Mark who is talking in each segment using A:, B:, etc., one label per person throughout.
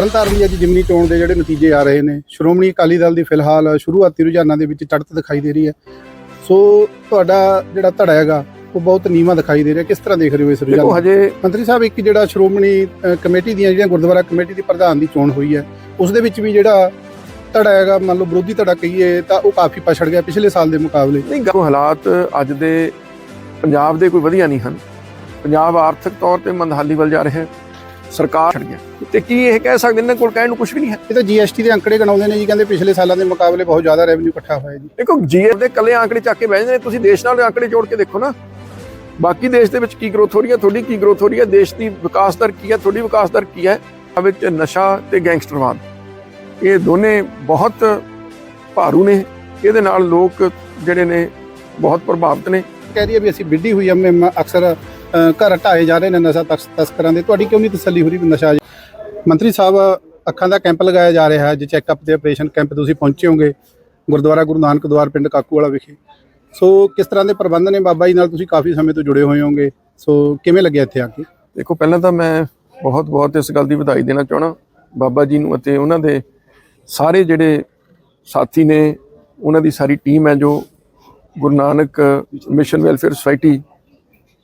A: ਤਰਨਤਾਰਨ ਦੀ ਅੱਜ ਜਿਮਨੀ ਚੋਣ ਦੇ ਜਿਹੜੇ ਨਤੀਜੇ ਆ ਰਹੇ ਨੇ। ਸ਼੍ਰੋਮਣੀ ਅਕਾਲੀ ਦਲ ਦੀ ਫਿਲਹਾਲ ਸ਼ੁਰੂਆਤੀ ਰੁਝਾਨਾਂ ਦੇ ਵਿੱਚ ਚੜ੍ਹਤ ਦਿਖਾਈ ਦੇ ਰਹੀ ਹੈ। ਸੋ ਤੁਹਾਡਾ ਜਿਹੜਾ ਧੜਾ ਹੈਗਾ ਉਹ ਬਹੁਤ ਨੀਵਾਂ ਦਿਖਾਈ ਦੇ ਰਿਹਾ। ਕਿਸ ਤਰ੍ਹਾਂ ਦੇਖ ਰਹੇ ਹੋ ਇਸ ਰੁਝਾਨ
B: ਹਜੇ
A: ਮੰਤਰੀ ਸਾਹਿਬ ਇੱਕ ਜਿਹੜਾ ਸ਼੍ਰੋਮਣੀ ਕਮੇਟੀ ਦੀਆਂ ਜਿਹੜੀਆਂ ਗੁਰਦੁਆਰਾ ਕਮੇਟੀ ਦੀ ਪ੍ਰਧਾਨ ਦੀ ਚੋਣ ਹੋਈ ਹੈ ਉਸ ਦੇ ਵਿੱਚ ਵੀ ਜਿਹੜਾ ਧੜਾ ਹੈਗਾ ਮੰਨ ਲਓ ਵਿਰੋਧੀ ਧੜਾ ਕਹੀਏ ਤਾਂ ਉਹ ਕਾਫੀ ਪਛੜ ਗਿਆ ਪਿਛਲੇ ਸਾਲ ਦੇ ਮੁਕਾਬਲੇ।
B: ਨਹੀਂ ਗ- ਹਾਲਾਤ ਅੱਜ ਦੇ ਪੰਜਾਬ ਦੇ ਕੋਈ ਵਧੀਆ ਨਹੀਂ ਹਨ। ਪੰਜਾਬ ਆਰਥਿਕ ਤੌਰ ਤੇ ਮੰਦਹਾਲੀ ਵੱਲ ਜਾ ਰਿਹਾ ਹੈ। ਸਰਕਾਰ ਛੱਡ ਗਿਆ। ਤੇ ਕੀ ਇਹ ਕਹਿ ਸਕਦੇ ਨੇ ਕੋਲ ਕਹਿਣ ਨੂੰ ਕੁਝ ਵੀ ਨਹੀਂ ਹੈ।
A: ਇਹ ਤਾਂ ਜੀਐਸਟੀ ਦੇ ਅੰਕੜੇ ਗਣਾਉਂਦੇ ਨੇ ਜੀ ਕਹਿੰਦੇ ਪਿਛਲੇ ਸਾਲਾਂ ਦੇ ਮੁਕਾਬਲੇ ਬਹੁਤ ਜ਼ਿਆਦਾ ਰੈਵਨਿਊ ਇਕੱਠਾ ਹੋਇਆ ਜੀ।
B: ਦੇਖੋ ਜੀਐਸ ਦੇ ਕੱਲੇ ਆંકੜੇ ਚੱਕ ਕੇ ਬਹਿ ਜਾਂਦੇ ਨੇ ਤੁਸੀਂ ਦੇਸ਼ ਨਾਲ ਆંકੜੇ ਜੋੜ ਕੇ ਦੇਖੋ ਨਾ। ਬਾਕੀ ਦੇਸ਼ ਦੇ ਵਿੱਚ ਕੀ ਗਰੋਥ ਹੋ ਰਹੀ ਹੈ ਤੁਹਾਡੀ ਕੀ ਗਰੋਥ ਹੋ ਰਹੀ ਹੈ ਦੇਸ਼ ਦੀ ਵਿਕਾਸ ਦਰ ਕੀ ਹੈ ਤੁਹਾਡੀ ਵਿਕਾਸ ਦਰ ਕੀ ਹੈ ਆ ਵਿੱਚ ਨਸ਼ਾ ਤੇ ਗੈਂਗਸਟਰਵਾਦ। ਇਹ ਦੋਨੇ ਬਹੁਤ ਭਾਰੂ ਨੇ ਇਹਦੇ ਨਾਲ ਲੋਕ ਜਿਹੜੇ ਨੇ ਬਹੁਤ ਪ੍ਰਭਾਵਿਤ ਨੇ।
A: ਕਹਿ ਰਹੀ ਹੈ ਵੀ ਅਸੀਂ ਵਿੱਢੀ ਹੋਈ ਆ ਮੈਂ ਅਕਸਰ ਘਰ ਢਾਏ ਜਾ ਰਹੇ ਨੇ ਨਸ਼ਾ ਤਸ- ਤਸਕਰਾਂ ਦੇ। ਤੁਹਾਡੀ ਕਿਉਂ ਨਹੀਂ ਤਸੱਲੀ ਹੋ ਰਹੀ ਵੀ ਨਸ਼ਾ ਮੰਤਰੀ ਸਾਹਿਬ, ਅੱਖਾਂ ਦਾ ਕੈਂਪ ਲਗਾਇਆ ਜਾ ਰਿਹਾ ਹੈ ਅੱਜ ਚੈੱਕਅਪ ਤੇ ਆਪਰੇਸ਼ਨ ਕੈਂਪ ਤੁਸੀਂ ਪਹੁੰਚੇ ਹੋਗੇ, ਗੁਰਦੁਆਰਾ ਗੁਰੂ ਨਾਨਕ ਦਵਾਰ ਪਿੰਡ ਕਾਕੂ ਵਾਲਾ ਵਿਖੇ। ਸੋ ਕਿਸ ਤਰ੍ਹਾਂ ਦੇ ਪ੍ਰਬੰਧ ਨੇ? ਬਾਬਾ ਜੀ ਨਾਲ ਤੁਸੀਂ ਕਾਫੀ ਸਮੇਂ ਤੋਂ ਜੁੜੇ ਹੋਏ ਹੋਗੇ। ਸੋ ਕਿਵੇਂ ਲੱਗਿਆ ਇੱਥੇ ਆ ਕੇ?
B: ਦੇਖੋ, ਪਹਿਲਾਂ ਤਾਂ ਮੈਂ ਬਹੁਤ ਬਹੁਤ ਇਸ ਗੱਲ ਦੀ ਵਧਾਈ ਦੇਣਾ ਚਾਹਣਾ ਬਾਬਾ ਜੀ ਨੂੰ ਅਤੇ ਉਹਨਾਂ ਦੇ ਸਾਰੇ ਜਿਹੜੇ ਸਾਥੀ ਨੇ, ਉਹਨਾਂ ਦੀ ਸਾਰੀ ਟੀਮ ਹੈ ਜੋ Guru Nanak mission welfare society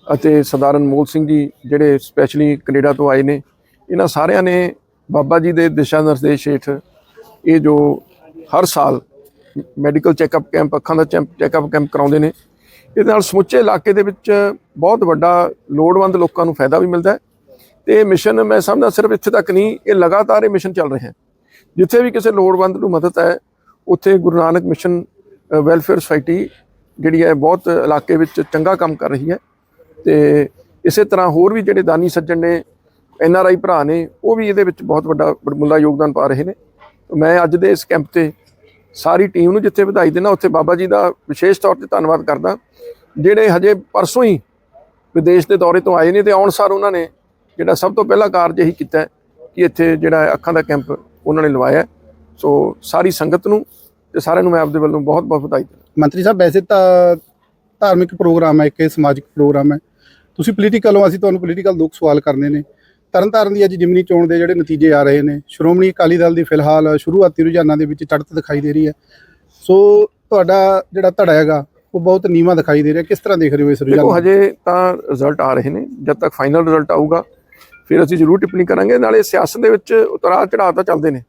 B: ਅਤੇ ਸਰਦਾਰ ਅਨਮੋਲ ਸਿੰਘ ਜੀ ਜਿਹੜੇ ਸਪੈਸ਼ਲੀ ਕੈਨੇਡਾ ਤੋਂ ਆਏ ਨੇ, ਇਹਨਾਂ ਸਾਰਿਆਂ ਨੇ ਬਾਬਾ ਜੀ ਦੇ ਦਿਸ਼ਾ ਨਿਰਦੇਸ਼ ਹੇਠ ਇਹ ਜੋ ਹਰ ਸਾਲ ਮੈਡੀਕਲ ਚੈੱਕਅਪ ਕੈਂਪ ਅੱਖਾਂ ਦਾ ਚੈੱਕਅਪ ਕੈਂਪ ਕਰਾਉਂਦੇ ਨੇ। ਇਹਦੇ ਨਾਲ ਸਮੁੱਚੇ ਇਲਾਕੇ ਦੇ ਵਿੱਚ ਬਹੁਤ ਵੱਡਾ ਲੋੜਵੰਦ ਲੋਕਾਂ ਨੂੰ ਫਾਇਦਾ ਵੀ ਮਿਲਦਾ ਹੈ। ਤੇ ਇਹ ਮਿਸ਼ਨ ਮੈਂ ਸਮਝਦਾ ਸਿਰਫ ਇੱਥੇ ਤੱਕ ਨਹੀਂ, ਇਹ ਲਗਾਤਾਰ ਇਹ ਮਿਸ਼ਨ ਚੱਲ ਰਿਹਾ ਹੈ। ਜਿੱਥੇ ਵੀ ਕਿਸੇ ਲੋੜਵੰਦ ਨੂੰ ਮਦਦ ਹੈ, ਉੱਥੇ Guru Nanak mission welfare society ਜਿਹੜੀ ਹੈ, ਬਹੁਤ ਇਲਾਕੇ ਵਿੱਚ ਚੰਗਾ ਕੰਮ ਕਰ ਰਹੀ ਹੈ। ਤੇ ਇਸੇ ਤਰ੍ਹਾਂ ਹੋਰ ਵੀ ਜਿਹੜੇ ਦਾਨੀ ਸੱਜਣ ਨੇ, ਐਨ ਆਰ ਆਈ ਭਰਾ ਨੇ, ਉਹ ਵੀ ਇਹਦੇ ਵਿੱਚ ਬਹੁਤ ਵੱਡਾ ਬੜਮੁੱਲਾ ਯੋਗਦਾਨ ਪਾ ਰਹੇ ਨੇ। ਮੈਂ ਅੱਜ ਦੇ ਇਸ ਕੈਂਪ ਤੇ ਸਾਰੀ ਟੀਮ ਨੂੰ ਜਿੱਥੇ ਵਧਾਈ ਦੇਣਾ ਉੱਥੇ ਬਾਬਾ ਜੀ ਦਾ ਵਿਸ਼ੇਸ਼ ਤੌਰ ਤੇ ਧੰਨਵਾਦ ਕਰਦਾ। ਜਿਹੜੇ ਹਜੇ ਪਰਸੋਂ ਹੀ ਵਿਦੇਸ਼ ਦੇ ਦੌਰੇ ਤੋਂ ਆਏ ਨੇ ਤੇ ਆਉਣ ਸਾਰ ਉਹਨਾਂ ਨੇ ਜਿਹੜਾ ਸਭ ਤੋਂ ਪਹਿਲਾ ਕਾਰਜ ਇਹੀ ਕੀਤਾ ਕਿ ਇੱਥੇ ਜਿਹੜਾ ਅੱਖਾਂ ਦਾ ਕੈਂਪ ਉਹਨਾਂ ਨੇ ਲਵਾਇਆ ਸੋ ਸਾਰੀ ਸੰਗਤ ਨੂੰ ਤੇ ਸਾਰਿਆਂ ਨੂੰ ਮੈਂ ਆਪਦੇ ਵੱਲੋਂ ਬਹੁਤ ਬਹੁਤ ਵਧਾਈ ਦਿੰਦਾ।
A: ਮੰਤਰੀ ਸਾਹਿਬ, ਵੈਸੇ ਤਾਂ ਧਾਰਮਿਕ ਪ੍ਰੋਗਰਾਮ ਹੈ, ਇੱਕ ਇਹ ਸਮਾਜਿਕ ਪ੍ਰੋਗਰਾਮ ਹੈ। ਤੁਸੀਂ ਪੋਲੀਟੀਕਲ ਹੋ ਅਸੀਂ ਤੁਹਾਨੂੰ ਪੋਲੀਟੀਕਲ ਦੁੱਖ ਸਵਾਲ ਕਰਨੇ ਨੇ। ਤਰਨਤਾਰਨ ਦੀ ਅੱਜ ਜਿਮਨੀ ਚੋਣ ਦੇ ਜਿਹੜੇ ਨਤੀਜੇ ਆ ਰਹੇ ਨੇ। ਸ਼੍ਰੋਮਣੀ ਅਕਾਲੀ ਦਲ ਦੀ ਫਿਲਹਾਲ ਸ਼ੁਰੂਆਤੀ ਰੁਝਾਨਾਂ ਦੇ ਵਿੱਚ ਚੜ੍ਹਤ ਦਿਖਾਈ ਦੇ ਰਹੀ ਹੈ। ਸੋ ਤੁਹਾਡਾ ਜਿਹੜਾ ਧੜਾ ਹੈਗਾ ਉਹ ਬਹੁਤ ਨੀਵਾਂ ਦਿਖਾਈ ਦੇ ਰਿਹਾ। ਕਿਸ ਤਰ੍ਹਾਂ ਦੇਖ ਰਹੇ ਹੋ ਇਸ ਰੁਝਾਨ
B: ਹਜੇ ਤਾਂ ਰਿਜ਼ਲਟ ਆ ਰਹੇ ਨੇ। ਜਦ ਤੱਕ ਫਾਈਨਲ ਰਿਜ਼ਲਟ ਆਊਗਾ ਫਿਰ ਅਸੀਂ ਜ਼ਰੂਰ ਟਿੱਪਣੀ ਕਰਾਂਗੇ। ਨਾਲੇ ਸਿਆਸਤ ਦੇ ਵਿੱਚ ਉਤਰਾਅ ਚੜਾਅ ਤਾਂ ਚੱਲਦੇ ਨੇ।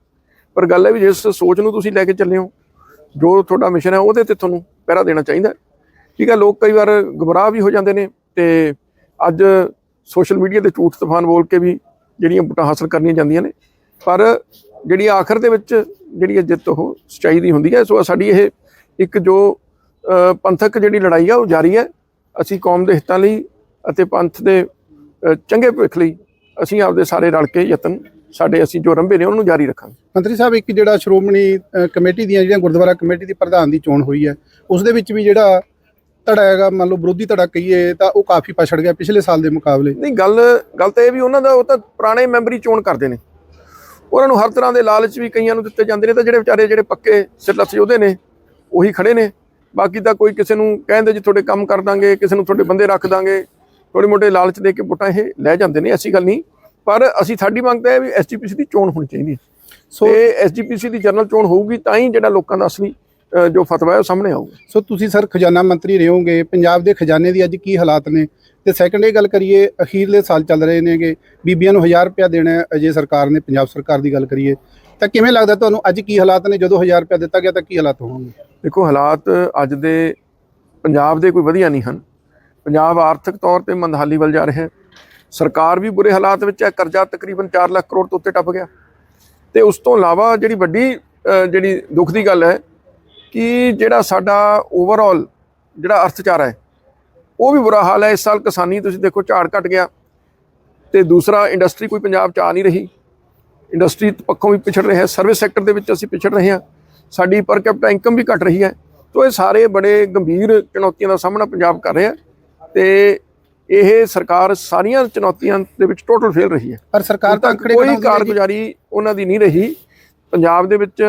B: ਪਰ ਗੱਲ ਹੈ ਵੀ ਜਿਸ ਸੋਚ ਨੂੰ ਤੁਸੀਂ ਲੈ ਕੇ ਚੱਲੇ ਹੋ ਜੋ ਤੁਹਾਡਾ ਮਿਸ਼ਨ ਹੈ ਉਹਦੇ ਤੇ ਤੁਹਾਨੂੰ ਪਹਿਰਾ ਦੇਣਾ ਚਾਹੀਦਾ। ਠੀਕ ਹੈ ਲੋਕ ਕਈ ਵਾਰ ਗੁੰਮਰਾਹ ਵੀ ਹੋ ਜਾਂਦੇ ਨੇ ਤੇ ਅੱਜ ਸੋਸ਼ਲ ਮੀਡੀਆ ਤੇ ਝੂਠ ਤੂਫਾਨ ਬੋਲ ਕੇ ਵੀ ਜਿਹੜੀਆਂ ਵੋਟਾਂ ਹਾਸਲ ਕਰਨੀਆਂ ਜਾਂਦੀਆਂ ਨੇ, ਪਰ ਜਿਹੜੀ ਆਖਰ ਦੇ ਵਿੱਚ ਜਿਹੜੀ ਇਹ ਜਿੱਤ ਉਹ ਸੱਚਾਈ ਦੀ ਹੁੰਦੀ ਹੈ। ਸੋ ਸਾਡੀ ਇਹ ਇੱਕ ਜੋ ਪੰਥਕ ਜਿਹੜੀ ਲੜਾਈ ਆ ਉਹ ਜਾਰੀ ਹੈ। ਅਸੀਂ ਕੌਮ ਦੇ ਹਿੱਤਾਂ ਲਈ ਅਤੇ ਪੰਥ ਦੇ ਚੰਗੇ ਭਵਿੱਖ ਲਈ ਅਸੀਂ ਆਪਦੇ ਸਾਰੇ ਰਲ ਕੇ ਯਤਨ ਸਾਡੇ ਅਸੀਂ ਜੋ ਰੰਭੇ ਨੇ ਉਹਨੂੰ ਜਾਰੀ ਰੱਖਾਂਗੇ।
A: ਮੰਤਰੀ ਸਾਹਿਬ, ਇੱਕ ਜਿਹੜਾ ਸ਼੍ਰੋਮਣੀ ਕਮੇਟੀ ਦੀਆਂ ਜਿਹੜੀਆਂ ਗੁਰਦੁਆਰਾ ਕਮੇਟੀ ਦੀ ਪ੍ਰਧਾਨ ਦੀ ਚੋਣ ਹੋਈ ਹੈ, ਉਸ ਦੇ ਵਿੱਚ ਵੀ ਜਿਹੜਾ ਧੜਾ ਹੈਗਾ ਮੰਨ ਲਓ ਵਿਰੋਧੀ ਧੜਾ ਕਹੀਏ ਤਾਂ ਉਹ ਕਾਫੀ ਪਛੜ ਗਿਆ ਪਿਛਲੇ ਸਾਲ ਦੇ ਮੁਕਾਬਲੇ।
B: ਨਹੀਂ ਗੱਲ ਗੱਲ ਤਾਂ ਇਹ ਵੀ ਉਹਨਾਂ ਦਾ ਉਹ ਤਾਂ ਪੁਰਾਣੇ ਮੈਂਬਰੀ ਚੋਣ ਕਰਦੇ ਨੇ। ਉਹਨਾਂ ਨੂੰ ਹਰ ਤਰ੍ਹਾਂ ਦੇ ਲਾਲਚ ਵੀ ਕਈਆਂ ਨੂੰ ਦਿੱਤੇ ਜਾਂਦੇ ਨੇ ਤਾਂ ਜਿਹੜੇ ਵਿਚਾਰੇ ਜਿਹੜੇ ਪੱਕੇ ਸਿਰਲੱਥ ਯੋਧੇ ਨੇ ਉਹੀ ਖੜੇ ਨੇ। ਬਾਕੀ ਤਾਂ ਕੋਈ ਕਿਸੇ ਨੂੰ ਕਹਿੰਦੇ ਜੀ ਤੁਹਾਡੇ ਕੰਮ ਕਰ ਦਾਂਗੇ ਕਿਸੇ ਨੂੰ ਤੁਹਾਡੇ ਬੰਦੇ ਰੱਖ ਦਾਂਗੇ ਥੋੜੇ ਮੋਟੇ ਲਾਲਚ ਦੇ ਕੇ ਵੋਟਾਂ ਇਹ ਲੈ ਜਾਂਦੇ ਨੇ ਐਸੀ ਗੱਲ ਨਹੀਂ। ਪਰ ਅਸੀਂ ਸਾਡੀ ਮੰਗ ਤਾਂ ਇਹ ਵੀ ਐਸਜੀਪੀਸੀ ਦੀ ਚੋਣ ਹੋਣੀ ਚਾਹੀਦੀ ਹੈ।
A: ਸੋ
B: ਤੇ ਐਸਜੀਪੀਸੀ ਦੀ ਜਨਰਲ ਚੋਣ ਹੋਊਗੀ ਤਾਂ ਹੀ ਜਿਹੜਾ ਲੋਕਾਂ ਦਾ ਅਸਲੀ ਜੋ ਫਤਵਾ ਹੈ ਉਹ ਸਾਹਮਣੇ ਆਊਗਾ।
A: ਸੋ ਤੁਸੀਂ ਸਰ ਖਜ਼ਾਨਾ ਮੰਤਰੀ ਰਹੇ ਹੋਗੇ ਪੰਜਾਬ ਦੇ ਖਜ਼ਾਨੇ ਦੀ ਅੱਜ ਕੀ ਹਾਲਾਤ ਨੇ? ਤੇ ਸੈਕੰਡ ਇਹ ਗੱਲ ਕਰੀਏ ਅਖੀਰਲੇ ਸਾਲ ਚੱਲ ਰਹੇ ਨੇਗੇ ਬੀਬੀਆਂ ਨੂੰ 1000 ਰੁਪਇਆ ਦੇਣਾ ਹੈ ਅਜੇ ਸਰਕਾਰ ਨੇ ਪੰਜਾਬ ਸਰਕਾਰ ਦੀ ਗੱਲ ਕਰੀਏ। ਤਾਂ ਕਿਵੇਂ ਲੱਗਦਾ ਤੁਹਾਨੂੰ ਅੱਜ ਕੀ ਹਾਲਾਤ ਨੇ? ਜਦੋਂ 1000 ਰੁਪਇਆ ਦਿੱਤਾ ਗਿਆ ਤਾਂ ਕੀ ਹਾਲਾਤ ਹੋਣਗੇ?
B: ਦੇਖੋ ਹਾਲਾਤ ਅੱਜ ਦੇ ਪੰਜਾਬ ਦੇ ਕੋਈ ਵਧੀਆ ਨਹੀਂ ਹਨ। ਪੰਜਾਬ ਆਰਥਿਕ ਤੌਰ ਤੇ ਮੰਦਹਾਲੀ ਵੱਲ ਜਾ ਰਿਹਾ ਹੈ। ਸਰਕਾਰ ਵੀ ਬੁਰੇ ਹਾਲਾਤ ਵਿੱਚ ਹੈ ਕਰਜ਼ਾ ਤਕਰੀਬਨ 4 ਲੱਖ ਕਰੋੜ ਤੋਂ ਉੱਤੇ ਟੱਪ ਗਿਆ। ਤੇ ਉਸ ਤੋਂ ਇਲਾਵਾ ਜਿਹੜੀ ਵੱਡੀ ਜਿਹੜੀ ਦੁੱਖ ਦੀ ਗੱਲ ਹੈ ਕਿ ਜਿਹੜਾ ਸਾਡਾ ਓਵਰਆਲ ਜਿਹੜਾ ਅਰਥਚਾਰਾ ਹੈ ਉਹ ਵੀ ਬੁਰਾ ਹਾਲ ਹੈ। ਇਸ ਸਾਲ ਕਿਸਾਨੀ ਤੁਸੀਂ ਦੇਖੋ ਝਾੜ ਘਟ ਗਿਆ ਤੇ ਦੂਸਰਾ ਇੰਡਸਟਰੀ ਕੋਈ ਪੰਜਾਬ ਚ ਆ ਨਹੀਂ ਰਹੀ। ਇੰਡਸਟਰੀ ਪੱਖੋਂ ਵੀ ਪਿਛੜ ਰਿਹਾ ਹੈ ਸਰਵਿਸ ਸੈਕਟਰ ਦੇ ਵਿੱਚ ਅਸੀਂ ਪਿਛੜ ਰਹੇ ਹਾਂ। ਸਾਡੀ ਪਰ ਕੈਪੀਟਾ ਇਨਕਮ ਵੀ ਘਟ ਰਹੀ ਹੈ। ਤੋਂ ਇਹ ਸਾਰੇ ਬੜੇ ਗੰਭੀਰ ਚੁਣੌਤੀਆਂ ਦਾ ਸਾਹਮਣਾ ਪੰਜਾਬ ਕਰ ਰਿਹਾ ਤੇ ਇਹ ਸਰਕਾਰ ਸਾਰੀਆਂ ਚੁਣੌਤੀਆਂ ਦੇ ਵਿੱਚ ਟੋਟਲ ਫੇਲ ਰਹੀ ਹੈ।
A: ਪਰ ਸਰਕਾਰ ਤਾਂ
B: ਕੋਈ। ਕਾਰਗੁਜ਼ਾਰੀ ਉਹਨਾਂ ਦੀ ਨਹੀਂ ਰਹੀ। ਪੰਜਾਬ ਦੇ ਵਿੱਚ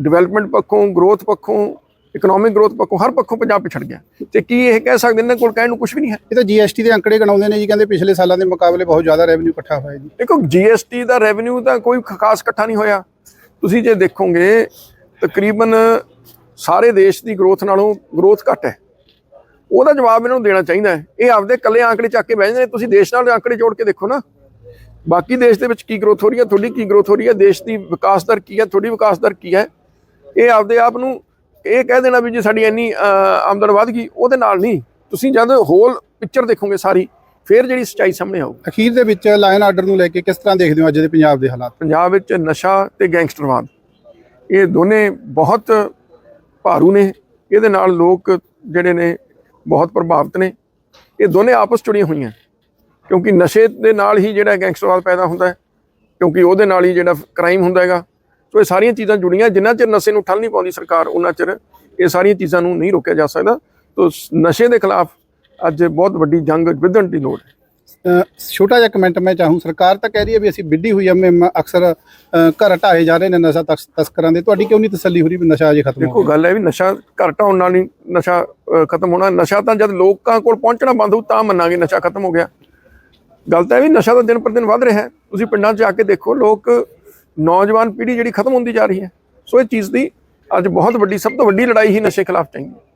B: ਡਿਵੈਲਪਮੈਂਟ ਪੱਖੋਂ ਗਰੋਥ ਪੱਖੋਂ ਇਕਨੋਮਿਕ ਗਰੋਥ ਪੱਖੋਂ ਹਰ ਪੱਖੋਂ ਪੰਜਾਬ ਪਿਛੜ ਗਿਆ। ਤੇ ਕੀ ਇਹ ਕਹਿ ਸਕਦੇ ਨੇ ਕੋਲ ਕਹਿਣ ਨੂੰ ਕੁਝ ਵੀ ਨਹੀਂ ਹੈ?
A: ਇਹ ਤਾਂ ਜੀਐਸਟੀ ਦੇ ਅੰਕੜੇ ਗਣਾਉਂਦੇ ਨੇ ਜੀ ਕਹਿੰਦੇ ਪਿਛਲੇ ਸਾਲਾਂ ਦੇ ਮੁਕਾਬਲੇ ਬਹੁਤ ਜ਼ਿਆਦਾ ਰੈਵਨਿਊ ਇਕੱਠਾ ਹੋਇਆ ਜੀ।
B: ਦੇਖੋ ਜੀਐਸਟੀ ਦਾ ਰੈਵਨਿਊ ਤਾਂ ਕੋਈ ਖਾਸ ਇਕੱਠਾ ਨਹੀਂ ਹੋਇਆ। ਤੁਸੀਂ ਜੇ ਦੇਖੋਗੇ ਤਕਰੀਬਨ ਸਾਰੇ ਦੇਸ਼ ਦੀ ਗਰੋਥ ਨਾਲੋਂ ਗਰੋਥ ਘੱਟ ਹੈ। ਉਹਦਾ ਜਵਾਬ ਇਹਨਾਂ ਨੂੰ ਦੇਣਾ ਚਾਹੀਦਾ ਹੈ। ਇਹ ਆਪਦੇ ਇਕੱਲੇ ਆંકੜੇ ਚੱਕ ਕੇ ਬਹਿ ਜਾਂਦੇ ਨੇ ਤੁਸੀਂ ਦੇਸ਼ ਨਾਲ ਆંકੜੇ ਜੋੜ ਕੇ ਦੇਖੋ ਨਾ। ਬਾਕੀ ਦੇਸ਼ ਦੇ ਵਿੱਚ ਕੀ ਗਰੋਥ ਹੋ ਰਹੀ ਹੈ ਤੁਹਾਡੀ ਕੀ ਗਰੋਥ ਹੋ ਰਹੀ ਹੈ ਦੇਸ਼ ਦੀ ਵਿਕਾਸ ਦਰ ਕੀ ਹੈ ਤੁਹਾਡੀ ਵਿਕਾਸ ਦਰ ਕੀ ਹੈ ਇਹ ਆਪਦੇ ਆਪ ਨੂੰ ਇਹ ਕਹਿ ਦੇਣਾ ਵੀ ਜੇ ਸਾਡੀ ਇੰਨੀ ਆਮਦਨ ਵਧ ਗਈ ਉਹਦੇ ਨਾਲ ਨਹੀਂ। ਤੁਸੀਂ ਜਦ ਹੋਲ ਪਿਕਚਰ ਦੇਖੋਗੇ ਸਾਰੀ ਫਿਰ ਜਿਹੜੀ ਸੱਚਾਈ ਸਾਹਮਣੇ ਆਊ
A: ਅਖੀਰ ਦੇ ਵਿੱਚ ਲਾਇਨ ਆਰਡਰ ਨੂੰ ਲੈ ਕੇ ਕਿਸ ਤਰ੍ਹਾਂ ਦੇਖਦੇ ਹੋ ਅੱਜ ਦੇ ਪੰਜਾਬ ਦੇ ਹਾਲਾਤ?
B: ਪੰਜਾਬ ਵਿੱਚ ਨਸ਼ਾ ਤੇ ਗੈਂਗਸਟਰਵਾਦ। ਇਹ ਦੋਨੇ ਬਹੁਤ ਭਾਰੂ ਨੇ। ਇਹਦੇ ਨਾਲ ਲੋਕ ਜਿਹੜੇ ਨੇ ਬਹੁਤ ਪ੍ਰਭਾਵਿਤ ਨੇ। ਇਹ ਦੋਨੇ ਆਪਸ ਜੁੜੀਆਂ ਹੋਈਆਂ। ਕਿਉਂਕਿ ਨਸ਼ੇ ਦੇ ਨਾਲ ਹੀ ਜਿਹੜਾ ਗੈਂਗਸਟਰਵਾਦ ਪੈਦਾ ਹੁੰਦਾ ਹੈ। ਕਿਉਂਕਿ ਉਹਦੇ ਨਾਲ ਹੀ ਜਿਹੜਾ ਕ੍ਰਾਈਮ ਹੁੰਦਾ ਹੈਗਾ। ਸੋ ਇਹ ਸਾਰੀਆਂ ਚੀਜ਼ਾਂ ਜੁੜੀਆਂ ਜਿੰਨਾ ਚਿਰ ਨਸ਼ੇ ਨੂੰ ਠੱਲ ਨਹੀਂ ਪਾਉਂਦੀ ਸਰਕਾਰ ਉਹਨਾਂ ਚਿਰ ਇਹ ਸਾਰੀਆਂ ਚੀਜ਼ਾਂ ਨੂੰ ਨਹੀਂ ਰੋਕਿਆ ਜਾ ਸਕਦਾ। ਤੋ ਨਸ਼ੇ ਦੇ ਖਿਲਾਫ ਅੱਜ ਬਹੁਤ ਵੱਡੀ ਜੰਗ ਵਿਧਣ ਦੀ ਲੋੜ ਹੈ।
A: ਛੋਟਾ ਜਿਹਾ ਕਮੈਂਟ ਮੈਂ ਚਾਹੂੰ ਸਰਕਾਰ ਤਾਂ ਕਹਿ ਰਹੀ ਹੈ ਵੀ ਅਸੀਂ ਵਿੱਢੀ ਹੋਈ ਐਮਐਮ ਅਕਸਰ ਘਰ ਢਾਏ ਜਾ ਰਹੇ ਨੇ ਨਸ਼ਾ ਤਸ- ਤਸਕਰਾਂ ਦੇ। ਤੁਹਾਡੀ ਕਿਉਂ ਨਹੀਂ ਤਸੱਲੀ ਹੋ ਰਹੀ ਵੀ ਨਸ਼ਾ ਅਜੇ ਖਤਮ ਹੋ
B: ਦੇਖੋ ਗੱਲ ਹੈ ਵੀ ਨਸ਼ਾ ਘਰ ਢਾਉਣ ਨਾਲ ਨਹੀਂ ਨਸ਼ਾ ਖਤਮ ਹੋਣਾ। ਨਸ਼ਾ ਤਾਂ ਜਦ ਲੋਕਾਂ ਕੋਲ ਪਹੁੰਚਣਾ ਬੰਦ ਹੋਊ ਤਾਂ ਮੰਨਾਂਗੇ ਨਸ਼ਾ ਖਤਮ ਹੋ ਗਿਆ। ਗੱਲ ਤਾਂ ਇਹ ਵੀ ਨਸ਼ਾ ਤਾਂ ਦਿਨ ਪਰ ਦਿਨ ਵੱਧ ਰਿਹਾ ਹੈ। ਤੁਸੀਂ ਪਿੰਡਾਂ 'ਚ ਜਾ ਕੇ ਦੇਖੋ ਲੋਕ ਨੌਜਵਾਨ ਪੀੜ੍ਹੀ ਜਿਹੜੀ ਖਤਮ ਹੁੰਦੀ ਜਾ ਰਹੀ ਹੈ। ਸੋ ਇਹ ਚੀਜ਼ ਦੀ ਅੱਜ ਬਹੁਤ ਵੱਡੀ, ਸਭ ਤੋਂ ਵੱਡੀ ਲੜਾਈ ਹੀ ਨਸ਼ੇ ਖਿਲਾਫ ਚਾਹੀਦੀ ਹੈ।